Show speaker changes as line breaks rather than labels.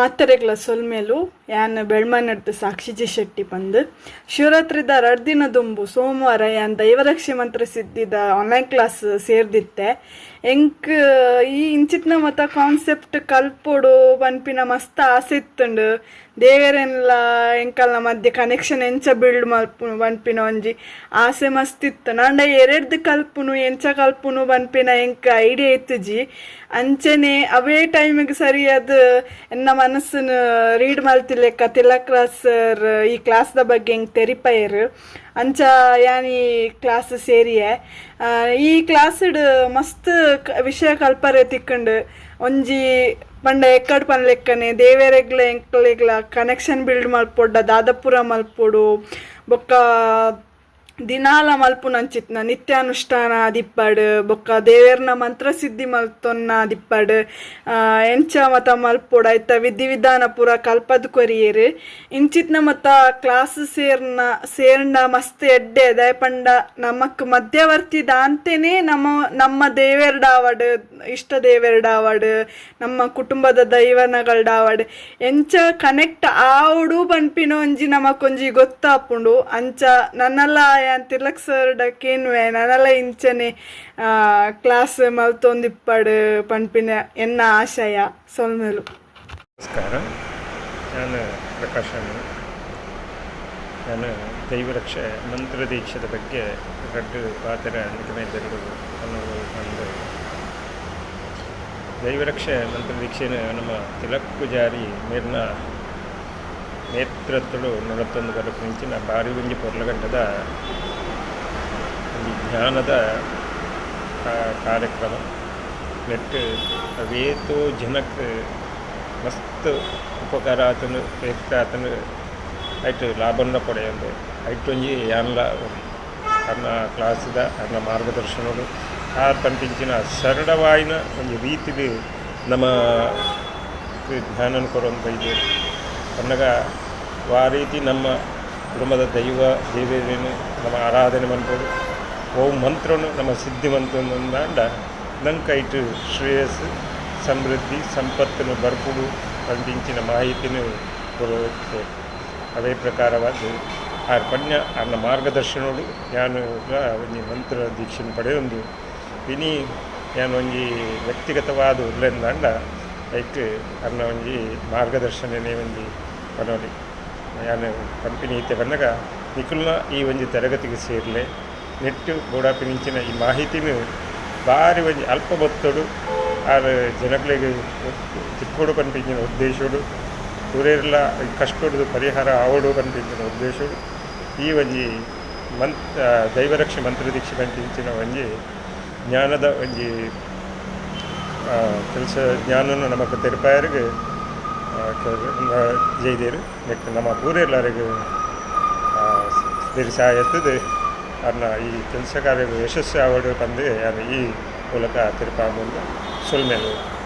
ಮಾತ್ರೆಗಳ ಸೊಲ್ಮೇಲು ಯಾನ್ ಬೆಳ್ಮನೆಡ್ದು ಸಾಕ್ಷಿಜಿ ಶೆಟ್ಟಿ ಬಂದು ಶಿವರಾತ್ರಿದ ದಿನ ದುಂಬು ಸೋಮವಾರ ಯಾನ್ ದೈವರಕ್ಷೆ ಮಂತ್ರ ಸಿದ್ಧಿದ ಆನ್ಲೈನ್ ಕ್ಲಾಸ್ ಸೇರ್ದಿತ್ತೆ. ಎಂಕ್, ಈ ಇಂಚಿತ್ನ ಮತ ಕಾನ್ಸೆಪ್ಟ್ ಕಲ್ಪೊಡು ಪನ್ಪಿನ ಮಸ್ತ್ ಆಸೆ ಇತ್ತುಂಡು. ದೇವರೆಲ್ಲ ಎಂಕಲ್ನ ಮಧ್ಯೆ ಕನೆಕ್ಷನ್ ಎಂಚ ಬಿಲ್ಡ್ ಮಲ್ಪು, ಪನ್ಪಿನ ಒಂಜಿ ಆಸೆ ಮಸ್ತ್ ಇತ್ತು. ನಾಂಡ ಎರಡ್ದು ಕಲ್ಪುನು, ಎಂಚ ಕಲ್ಪುನು ಬನ್ಪಿನ ಎಂಕ್ ಐಡಿಯಾ ಇತ್ತುಜಿ. ಅಂಚನೆ ಅವೇ ಟೈಮಿಗೆ ಸರಿಯಾದ ಎನ್ನ ಮನಸ್ಸನ್ನು ರೀಡ್ ಮಾಡ್ತಿಲ್ಲ ತಿಲಕ್ ಸರ್ ಈ ಕ್ಲಾಸ್ದ ಬಗ್ಗೆ ಹೆಂಗೆ ತೆರಿಪಯರ್? ಅಂಚ ಯಾನಿ ಕ್ಲಾಸ್ ಸೇರಿಯೆ ಈ ಕ್ಲಾಸ್ಡ್ ಮಸ್ತ್ ವಿಷಯ ಕಲ್ಪರೆ ತಿಕ್ಕಂಡು ಒಂಜಿ ಪಂಡ ಎಕ್ಕಡ್ ಪನ್ಲೆಕ್ಕನೆ ದೇವೇರೆಗ್ಲ ಎಂಕ್ಲೆಗ್ಲ ಕನೆಕ್ಷನ್ ಬಿಲ್ಡ್ ಮಲ್ಪೊಡ್ಡ ದಾದಪುರ ಮಲ್ಪೊಡು ಬೊಕ್ಕ ದಿನಾಲ ಮಲ್ಪುನಂಚಿತ್ನ, ನಿತ್ಯಾನುಷ್ಠಾನ ದಿಪ್ಪಡ್, ಬೊಕ್ಕ ದೇವೇರ್ನ ಮಂತ್ರ ಸಿದ್ಧಿ ಮಲ್ತೊನ್ನ ದಿಪ್ಪಡ್ ಎಂಚ ಮತ ಮಲ್ಪುಡ ಇತ್ತ ವಿಧಿ ವಿಧಾನ ಪೂರ ಕಲ್ಪದ್ ಕೊರಿಯೇರು. ಇಂಚಿತ್ನ ಮತ ಕ್ಲಾಸ್ ಸೇರ್ನ ಸೇರ್ನ ಮಸ್ತ್ ಎಡ್ಡೆ, ದಯಪಂಡ ನಮಕ್ ಮಧ್ಯವರ್ತಿ ದಾಂತೆನೆ ನಮ್ಮ ನಮ್ಮ ದೇವೆರ್ಡಾವಡ್, ಇಷ್ಟ ದೇವೆರ್ಡಾವಡ್, ನಮ್ಮ ಕುಟುಂಬದ ದೈವನಗಳ್ಡಾವಡ್. ಎಂಚ ಕನೆಕ್ಟ್ ಆವಡು ಪನ್ಪಿನ ಒಂಜಿ ನಮಕೊಂಜಿ ಗೊತ್ತಾಪುಂಡು. ಅಂಚ ನನ್ನಲ್ಲ ಯಾನ್ തിലക് ಸರ್ಡ ವೇ ನನ್ನಲ್ಲ ಇಂಚನೆ ಕ್ಲಾಸ್ ಮಲ್ತೊಂದಿಪ್ಪಡ್ ಪಣ್ಪಿನ ಎನ್ನ ಆಶಯ ಸೊಲ್ಮೆಲು
ನಮಸ್ಕಾರ. ನಾನು ಪ್ರಕಾಶ್ ಅನ್ನು ನಾನು ದೈವರಕ್ಷೆ ಮಂತ್ರದೀಕ್ಷದ ಬಗ್ಗೆ ಎರಡು ಪಾತ್ರ ನಿಗಮಿದ್ದರು ಅನ್ನೋದು ಒಂದು ದೈವರಕ್ಷೆ ಮಂತ್ರದೀಕ್ಷೆನ ನಮ್ಮ ತಿಲಕ್ ಪೂಜಾರಿ ಮೇಲಿನ ನೇತೃತ್ವಗಳು ನಲವತ್ತೊಂದು ಬರಕು ಮಿಂಚಿನ ಬಾರಿ ಒಂಜಿ ಪೊರ್ಲಗಂಟದ ಒಂದು ಕಾ- ಕಾರ್ಯಕ್ರಮ. ನೆಟ್ ಅವೇತೋ ಜನಕ್ಕೆ ಮಸ್ತ್ ಉಪಕಾರ ಆತನು ವ್ಯಕ್ತ ಆತನು, ಆಯಿತು ಲಾಭನ ಪಡೆಯೊಂದು ಐಟೊಂಜಿ ಯಾನ್ಲ ಅನ್ನ ಕ್ಲಾಸ್ದ, ಅನ್ನ ಮಾರ್ಗದರ್ಶನಗಳು ಆ ಪಂಪಿಂಚಿನ ಸರಳವಾಯಿನ ಒಂದು ರೀತಿಲಿ ನಮ್ಮ ಧ್ಯಾನ ಕೊರೊಂದು ಬೈದು ಅನ್ನಗ ಆ ರೀತಿ ನಮ್ಮ ಕುಟುಂಬದ ದೈವ ದೇವಿಯನ್ನು ನಮ್ಮ ಆರಾಧನೆ ಮಾಡ್ಬೋದು ಓಂ ಮಂತ್ರವನ್ನು ನಮ್ಮ ಸಿದ್ಧಿವಂತನಂದ ನಂಕೈಟು ಶ್ರೇಯಸ್ ಸಮೃದ್ಧಿ, ಸಂಪತ್ತನ್ನು ಬರ್ಪುಡು ಅಂದಿನ ಮಾಹಿತಿಯನ್ನು ಕೊಡುತ್ತೆ ಅದೇ ಪ್ರಕಾರವಾಗಿ ಆ ಪಣ್ಯ ಅನ್ನ ಮಾರ್ಗದರ್ಶನೋಡು ಯಾನು ಒಂಜಿ ಮಂತ್ರ ದೀಕ್ಷೆ ಪಡೆಯೊಂದು. ಇನಿ ಯಾನು ಒಂಜಿ ವ್ಯಕ್ತಿಗತವಾದ ಉರ್ಲೆಂದಾಂಡ ಐಟ್ ಅನ್ನ ಒಂಜಿ ಮಾರ್ಗದರ್ಶನನೇ ಒಂಜಿ ಪನೋಲಿ ಯಾನು ಕಂಪನಿ ಇತ್ತೆ ಬಂದಾಗ ನಿಖುಲ್ನ ಈ ಒಂದು ತರಗತಿಗೆ ಸೇರಲೆ. ನೆಟ್ಟು ಬೋಡಾಪಿನಿಂಚಿನ ಈ ಮಾಹಿತಿನೂ ಭಾರಿ ಒಂದು ಅಲ್ಪ ಬತ್ತೋಡು, ಆರ ಜನಗಳಿಗೆ ತಿಕ್ಕೋಡು ಕನ್ಪಿಂಚಿನ ಉದ್ದೇಶೋಡು ಊರೆಲ್ಲ ಕಷ್ಟೋಡು ಪರಿಹಾರ ಆವಡು ಕನ್ಪಿಂಚಿನ ಉದ್ದೇಶೋಡು, ಈ ಒಂಜಿ ಮಂತ್ ದೈವರಕ್ಷೆ ಮಂತ್ರದೀಕ್ಷೆ ಕನ್ಪಿಂಚಿನ ಒಂಜಿ ಜ್ಞಾನದ ಒಂಜಿ ಕೆಲಸ ಜ್ಞಾನನ ನಮಗೆ ತೆರಪಾಯರಿಗೆ ಜೈದೇರು ನೆಕ್ಸ್ಟ್ ನಮ್ಮ ಪೂರೆಲ್ಲರಿಗೂ ಸಹಾಯ ಎತ್ತದೆ ಅದನ್ನ ಈ ಕೆಲಸ ಕಾರ್ಯ ಯಶಸ್ವಿ ಆಗೋದು ಯಾರು ಈ ಮೂಲಕ ತಿರುಪಾಂಬ ಸೊಲ್ಮೇಲು